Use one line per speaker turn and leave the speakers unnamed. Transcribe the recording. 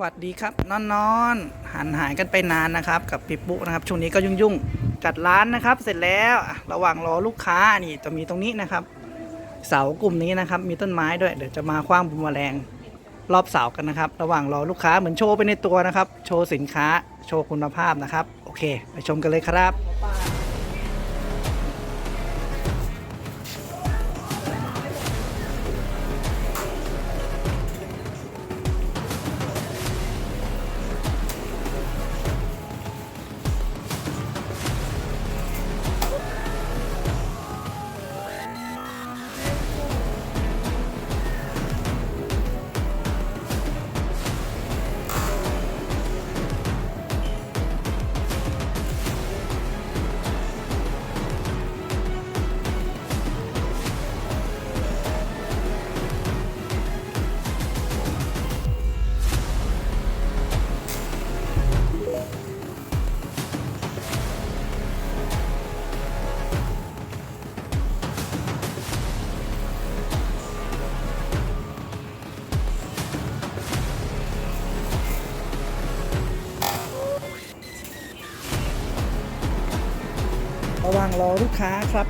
วัสดีครับนอนนอนหันหายกันไปนานนะครับกับพี่ปุ๊นะครับช่วงนี้ก็ยุ่งๆจัดร้านนะครับ เสร็จแล้วระหว่างรอลูกค้านี่จะมีตรงนี้นะครับ เสากลุ่มนี้นะครับ มีต้นไม้ด้วยเดี๋ยวจะมาคว้างบุมแมลงรอบเสากันนะครับ ระหว่างรอลูกค้าเหมือนโชว์ไปในตัวนะครับ โชว์สินค้าโชว์คุณภาพนะครับ โอเค ไปชมกันเลยครับ ระหว่างรอลูกค้าครับ